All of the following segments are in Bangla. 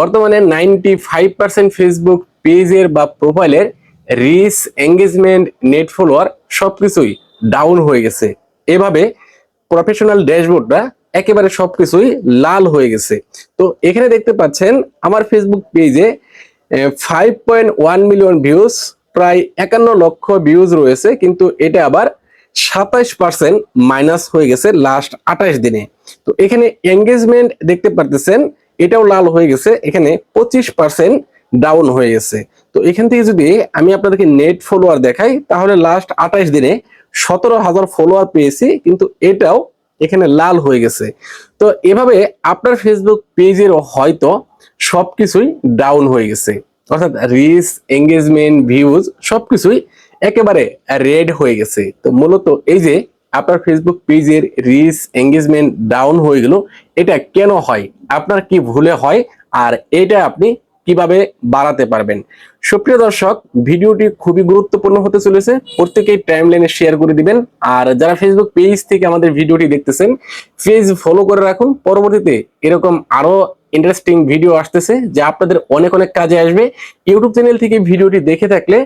বর্তমানে নাইনটি ফাইভ পার্সেন্ট ফেসবুক পেজের বা প্রোফাইলের রিচ এঙ্গেজমেন্ট নেট ফলোয়ার সবকিছুই ডাউন হয়ে গেছে। এভাবে প্রফেশনাল ড্যাশবোর্ডটা একেবারে সবকিছুই লাল হয়ে গেছে। তো এখানে দেখতে পাচ্ছেন, আমার ফেসবুক পেজে five point one million views প্রায় একান্ন লক্ষ ভিউজ রয়েছে, কিন্তু এটা আবার সাতাইশ পার্সেন্ট মাইনাস হয়ে গেছে লাস্ট আঠাশ দিনে। তো এখানে এঙ্গেজমেন্ট দেখতে পারতেছেন এটাও লাল হয়ে গেছে, এখানে পঁচিশ পার্সেন্ট ডাউন হয়ে গেছে। তো এখান থেকে যদি আমি আপনাদেরকে নেট ফলোয়ার দেখাই, তাহলে লাস্ট আঠাইশ দিনে সতেরো হাজার ফলোয়ার পেয়েছি, কিন্তু এটাও এখানে লাল হয়ে গেছে। তো এভাবে আপনার ফেসবুক পেজের হয়তো সবকিছুই ডাউন হয়ে গেছে। অর্থাৎ রিচ এঙ্গেজমেন্ট ভিউজ সবকিছুই একেবারে রেড হয়ে গেছে। তো মূলত এই যে আপনার ফেসবুক পেজের রিচ এঙ্গেজমেন্ট ডাউন হয়ে গেল, এটা কেন হয়? আপনার কি ভুলে হয়? আর এটা আপনি কীভাবে বাড়াতে পারবেন? সুপ্রিয় দর্শক, ভিডিওটি খুবই গুরুত্বপূর্ণ হতে চলেছে। প্রত্যেকেই টাইম লাইনে শেয়ার করে দিবেন। আর যারা ফেসবুক পেজ থেকে আমাদের ভিডিওটি দেখতেছেন পেজ ফলো করে রাখুন। পরবর্তীতে এরকম আরও ইন্টারেস্টিং ভিডিও আসতেছে, যা আপনাদের অনেক অনেক কাজে আসবে। ইউটিউব চ্যানেল থেকে ভিডিওটি দেখে থাকলে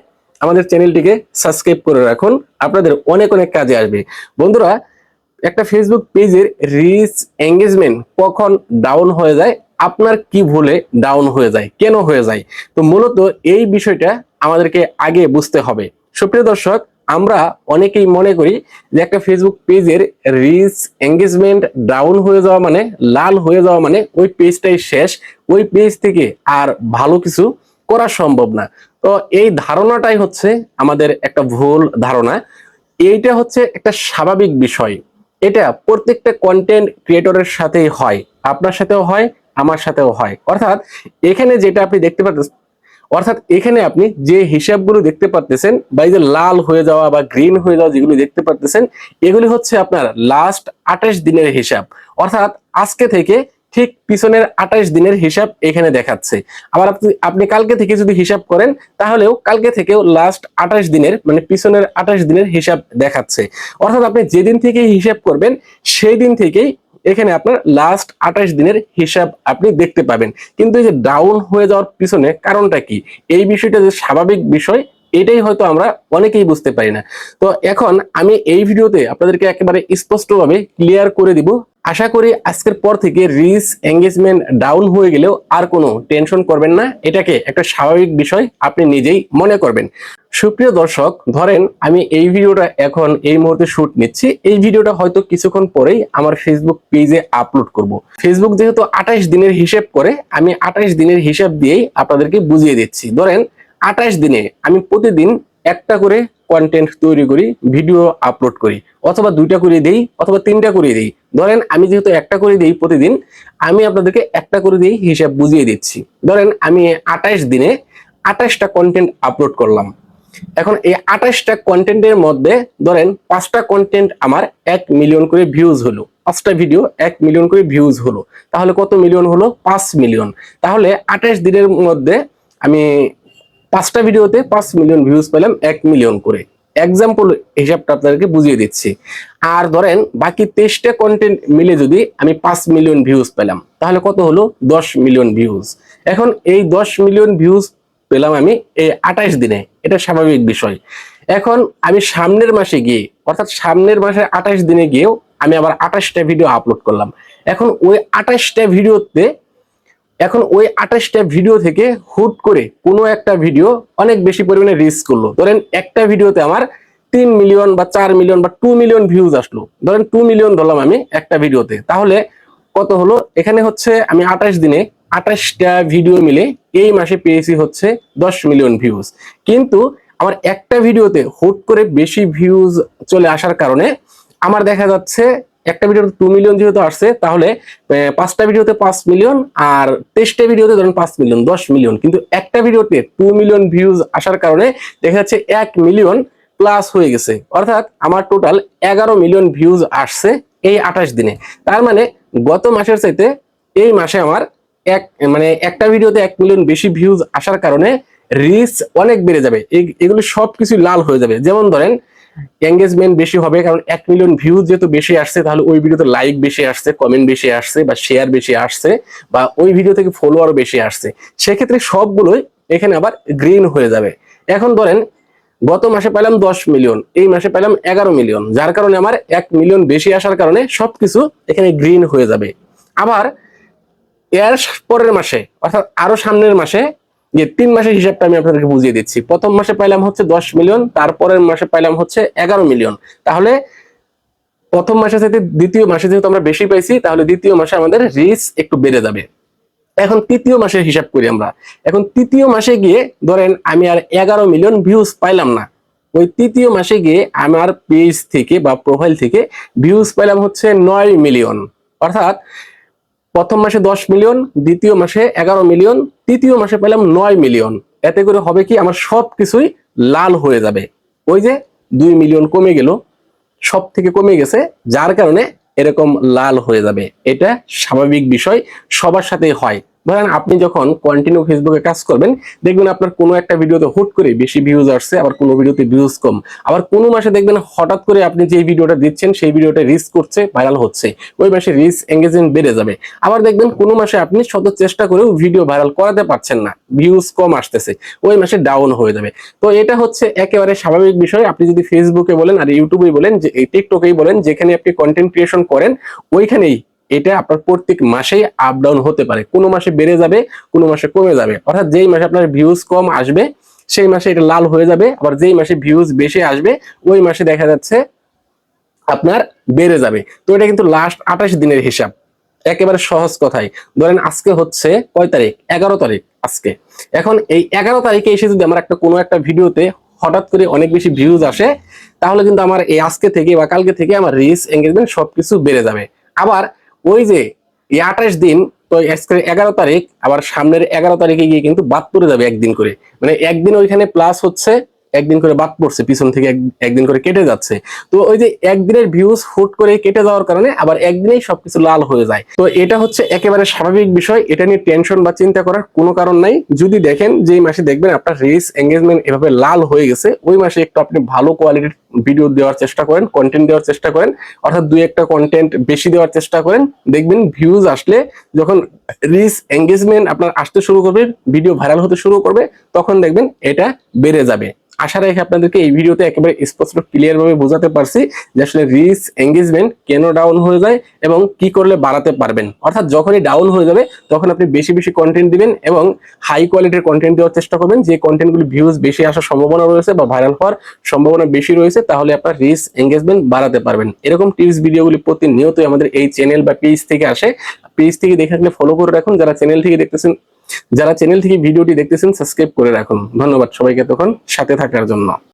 আমাদের চ্যানেলটিকে সাবস্ক্রাইব করে রাখুন। আপনাদের অনেক অনেক কাজে আসবে। বন্ধুরা, একটা ফেসবুক পেজের রিচ এঙ্গেজমেন্ট কখন ডাউন হয়ে যায়? আপনার কি ভুলে ডাউন হয়ে যায়? কেন হয়ে যায়? তো মূলত এই বিষয়টা আমাদেরকে আগে বুঝতে হবে। সুপ্রিয় দর্শক, আমরা অনেকেই মনে করি যে একটা ফেসবুক পেজের রিচ এঙ্গেজমেন্ট ডাউন হয়ে যাওয়া মানে লাল হয়ে যাওয়া মানে ওই পেজটাই শেষ। ওই পেজ থেকে আর ভালো কিছু করা সম্ভব না। তো এই ধারণাটাই হচ্ছে আমাদের একটা ভুল ধারণা। এইটা হচ্ছে একটা স্বাভাবিক বিষয়। এটা প্রত্যেকটা কন্টেন্ট ক্রিয়েটরের সাথেই হয়। আপনার সাথেও হয়, আমার সাথেও হয়। অর্থাৎ এখানে যেটা আপনি দেখতে পাচ্ছেন অর্থাৎ এখানে আপনি যে হিসাবগুলো দেখতে পারতেছেন বা এই যে লাল হয়ে যাওয়া বা গ্রিন হয়ে যাওয়া যেগুলো দেখতে পারতেছেন, এগুলি হচ্ছে আপনার লাস্ট আঠাশ দিনের হিসাব। অর্থাৎ আজকে থেকে ঠিক পিছনের আঠাশ দিনের হিসাব এখানে দেখাচ্ছে। আবার আপনি আপনি কালকে থেকে যদি হিসাব করেন, তাহলেও কালকে থেকেও লাস্ট আঠাশ দিনের মানে পিছনের আঠাশ দিনের হিসাব দেখাচ্ছে। অর্থাৎ আপনি যেদিন থেকে হিসাব করবেন সেই দিন থেকেই এখানে আপনার লাস্ট আঠাশ দিনের হিসাব আপনি দেখতে পাবেন। কিন্তু এই যে ডাউন হয়ে যাওয়ার পিছনে কারণটা কি? এই বিষয়টা যে স্বাভাবিক বিষয়, এটাই হয়তো আমরা অনেকেই বুঝতে পারি না। তো এখন আমি এই ভিডিওতে আপনাদেরকে একেবারে স্পষ্টভাবে ক্লিয়ার করে দিব আশা করি আজকের পর থেকে রিচ এঙ্গেজমেন্ট ডাউন হয়ে গেলেও আর কোনো টেনশন করবেন না। এটাকে একটা স্বাভাবিক বিষয় আপনি নিজেই মনে করবেন। সুপ্রিয় দর্শক, ধরেন আমি এই ভিডিওটা এখন এই মুহূর্তে শুট নিচ্ছি। এই ভিডিওটা হয়তো কিছুক্ষণ পরেই আমার ফেসবুক পেজে আপলোড করব। ফেসবুক যেহেতু আঠাশ দিনের হিসেব করে, আমি আঠাশ দিনের হিসাব দিয়েই আপনাদেরকে বুঝিয়ে দিচ্ছি। ধরেন আঠাশ দিনে আমি প্রতিদিন একটা করে কন্টেন্ট তৈরি করি ভিডিও আপলোড করি, অথবা দুইটা করে দেই, অথবা তিনটা করে দেই। ধরেন আমি যেহেতু একটা করে দিই প্রতিদিন, আমি আপনাদেরকে একটা করে দিয়েই হিসাব বুঝিয়ে দিচ্ছি। ধরেন আমি আঠাশ দিনে আঠাশটা কন্টেন্ট আপলোড করলাম। এখন এই আঠাশটা কন্টেন্টের মধ্যে ধরেন পাঁচটা কন্টেন্ট আমার এক মিলিয়ন করে ভিউজ হলো। পাঁচটা ভিডিও এক মিলিয়ন করে ভিউজ হলো। তাহলে কত মিলিয়ন হলো? পাঁচ মিলিয়ন তাহলে আঠাশ দিনের মধ্যে আমি পাঁচটা ভিডিওতে পাঁচ মিলিয়ন ভিউজ পেলাম, এক মিলিয়ন করে। এক্সাম্পল হিসাবটা আপনাদেরকে বুঝিয়ে দিচ্ছি। আর ধরেন, বাকি তেইশটা কন্টেন্ট মিলে যদি আমি পাঁচ মিলিয়ন ভিউজ পেলাম, তাহলে কত হলো? দশ মিলিয়ন ভিউজ এখন এই দশ মিলিয়ন ভিউজ পেলাম আমি এই আঠাশ দিনে। এটা স্বাভাবিক বিষয়। এখন আমি সামনের মাসে গিয়ে, অর্থাৎ সামনের মাসে আঠাশ দিনে গিয়েও আমি আবার আঠাশটা ভিডিও আপলোড করলাম। এখন ওই আঠাশটা ভিডিওতে এখন ওই আঠাশটা ভিডিও থেকে হুট করে কোনো একটা ভিডিও অনেক বেশি পরিমাণে রিচ করল। ধরেন একটা ভিডিওতে আমার তিন মিলিয়ন বা চার মিলিয়ন বা টু মিলিয়ন ভিউজ আসলো। ধরেন টু মিলিয়ন ধরলাম আমি একটা ভিডিওতে তাহলে কত হলো? এখানে হচ্ছে আমি আঠাশ দিনে আঠাশটা ভিডিও মিলে এই মাসে পেয়েছি হচ্ছে দশ মিলিয়ন ভিউজ কিন্তু আমার একটা ভিডিওতে হুট করে বেশি ভিউজ চলে আসার কারণে আমার দেখা যাচ্ছে একটা ভিডিওতে টু মিলিয়ন যেহেতু আসছে, তাহলে পাঁচটা ভিডিওতে পাঁচ মিলিয়ন আর তেইশটা ভিডিওতে ধরেন পাঁচ মিলিয়ন দশ মিলিয়ন কিন্তু একটা ভিডিওতে টু মিলিয়ন ভিউজ আসার কারণে দেখা যাচ্ছে এক মিলিয়ন প্লাস হয়ে গেছে। অর্থাৎ আমার টোটাল এগারো মিলিয়ন ভিউজ আসছে এই আঠাশ দিনে। তার মানে গত মাসের চাইতে এই মাসে আমার এক মানে একটা ভিডিওতে এক মিলিয়ন বেশি ভিউজ আসার কারণে রিচ অনেক বেড়ে যাবে। এগুলো সবকিছু লাল হয়ে যাবে। যেমন ধরেন এঙ্গেজমেন্ট বেশি হবে, কারণ এক মিলিয়ন ভিউ যেহেতু বেশি আসছে, তাহলে ওই ভিডিওতে লাইক বেশি আসছে কমেন্ট বেশি আসছে, বা শেয়ার বেশি আসছে, বা ওই ভিডিও থেকে ফলোয়ার বেশি আসছে। সেক্ষেত্রে সবগুলোই এখানে আবার গ্রিন হয়ে যাবে। এখন ধরেন, গত মাসে পেলাম দশ মিলিয়ন এই মাসে পেলাম এগারো মিলিয়ন যার কারণে আমার এক মিলিয়ন বেশি আসার কারণে সবকিছু এখানে গ্রিন হয়ে যাবে। আবার এর পরের মাসে, অর্থাৎ আরও সামনের মাসে যে তিন মাসের হিসাবটা আমি আপনাদেরকে বুঝিয়ে দিচ্ছি। প্রথম মাসে পাইলাম হচ্ছে দশ মিলিয়ন, তারপরের মাসে পাইলাম হচ্ছে এগারো মিলিয়ন। তাহলে প্রথম মাসে সাথে দ্বিতীয় মাসে যেহেতু আমরা বেশি পাইছি, তাহলে দ্বিতীয় মাসে আমাদের রিচ একটু বেড়ে যাবে। এখন তৃতীয় মাসের হিসাব করি আমরা। এখন তৃতীয় মাসে গিয়ে ধরেন আমি আর এগারো মিলিয়ন ভিউজ পাইলাম না। ওই তৃতীয় মাসে গিয়ে আমার পেজ থেকে বা প্রোফাইল থেকে ভিউজ পাইলাম হচ্ছে নয় মিলিয়ন। অর্থাৎ প্রথম মাসে দশ মিলিয়ন, দ্বিতীয় মাসে এগারো মিলিয়ন, তৃতীয় মাসে পেলাম নয় মিলিয়ন। এতে করে হবে কি আমার সব কিছুই লাল হয়ে যাবে। ওই যে দুই মিলিয়ন কমে গেল সব থেকে কমে গেছে, যার কারণে এরকম লাল হয়ে যাবে। এটা স্বাভাবিক বিষয়, সবার সাথেই হয়। ধরেন আপনি যখন কন্টিনিউ ফেসবুকে কাজ করবেন, দেখবেন আপনার কোনো একটা ভিডিওতে হুট করে বেশি ভিউজ আসছে, আবার কোনো ভিডিওতে ভিউজ কম। আবার কোনো মাসে দেখবেন হঠাৎ করে আপনি যে ভিডিওটা দিচ্ছেন, সেই ভিডিওটা রিচ করছে ভাইরাল হচ্ছে। ওই মাসে রিচ এঙ্গেজমেন্ট বেড়ে যাবে। আবার দেখবেন কোনো মাসে আপনি শত চেষ্টা করেও ভিডিও ভাইরাল করাতে পারছেন না। ভিউজ কম আসতেছে। ওই মাসে ডাউন হয়ে যাবে। তো এটা হচ্ছে একেবারে স্বাভাবিক বিষয়। আপনি যদি ফেসবুকে বলেন আর ইউটিউবে বলেন, যে টিকটকেই বলেন, যেখানে আপনি কন্টেন্ট ক্রিয়েশন করেন, ওইখানেই এটা আপনার প্রত্যেক মাসেই আপ ডাউন হতে পারে। কোনো মাসে বেড়ে যাবে, কোনো মাসে কমে যাবে। অর্থাৎ যেই মাসে আপনার ভিউজ কম আসবে, সেই মাসে এটা লাল হয়ে যাবে। আবার যেই মাসে ভিউজ বেশি আসবে, ওই মাসে দেখা যাচ্ছে আপনার বেড়ে যাবে। তো এটা কিন্তু লাস্ট আঠাশ দিনের হিসাব। একেবারে সহজ কথাই। ধরেন আজকে হচ্ছে কয় তারিখ? এগারো তারিখ আজকে। এখন এই এগারো তারিখে এসে যদি আমার একটা কোনো একটা ভিডিওতে হঠাৎ করে অনেক বেশি ভিউজ আসে, তাহলে কিন্তু আমার এই আজকে থেকে বা কালকে থেকে আমার রিচ এঙ্গেজমেন্ট সবকিছু বেড়ে যাবে। আবার ওই যে এই আঠাশ দিন, তো আজকে এগারো তারিখ, আবার সামনের এগারো তারিখে গিয়ে কিন্তু বাদ পড়ে যাবে একদিন করে। মানে একদিন ওইখানে প্লাস হচ্ছে একদিন করে বাদ পড়ছে, পিছন থেকে এক- একদিন করে কেটে যাচ্ছে। তো ওই যে একদিনের ভিউজ হুট করে কেটে যাওয়ার কারণে আবার একদিনেই সবকিছু লাল হয়ে যায়। তো এটা হচ্ছে একেবারে স্বাভাবিক বিষয়, এটা নিয়ে টেনশন বা চিন্তা করার কোনো কারণ নাই। যদি দেখেন যে মাসে দেখবেন আপনার রিচ এঙ্গেজমেন্ট এভাবে লাল হয়ে গেছে, ওই মাসে একটু আপনি ভালো কোয়ালিটির ভিডিও দেওয়ার চেষ্টা করেন কন্টেন্ট দেওয়ার চেষ্টা করেন, অর্থাৎ দুই একটা কন্টেন্ট বেশি দেওয়ার চেষ্টা করেন, দেখবেন ভিউজ আসলে যখন রিচ এঙ্গেজমেন্ট আপনার আসতে শুরু করবে ভিডিও ভাইরাল হতে শুরু করবে, তখন দেখবেন এটা বেড়ে যাবে। আশা রেখে আপনাদেরকে এই ভিডিওতে একেবারে স্পষ্ট ক্লিয়ার ভাবে বোঝাতে পারছি যে আসলে রিচ এঙ্গেজমেন্ট কেন ডাউন হয়ে যায় এবং কি করলে বাড়াতে পারবেন। অর্থাৎ যখনই ডাউন হয়ে যাবে, তখন আপনি বেশি বেশি কন্টেন্ট দিবেন এবং হাই কোয়ালিটির কন্টেন্ট দেওয়ার চেষ্টা করবেন। যে কন্টেন্টগুলি ভিউজ বেশি আসার সম্ভাবনা রয়েছে বা ভাইরাল হওয়ার সম্ভাবনা বেশি রয়েছে, তাহলে আপনার রিচ এঙ্গেজমেন্ট বাড়াতে পারবেন। এরকম টিপস ভিডিওগুলি প্রতিনিয়তই আমাদের এই চ্যানেল বা পেজ থেকে আসে। পেজ থেকে দেখে থাকলে ফলো করে রাখুন। যারা চ্যানেল থেকে দেখতেছেন যারা চ্যানেল থেকে ভিডিওটি দেখতেছেন সাবস্ক্রাইব করে রাখুন। ধন্যবাদ সবাইকে তখন সাথে থাকার জন্য।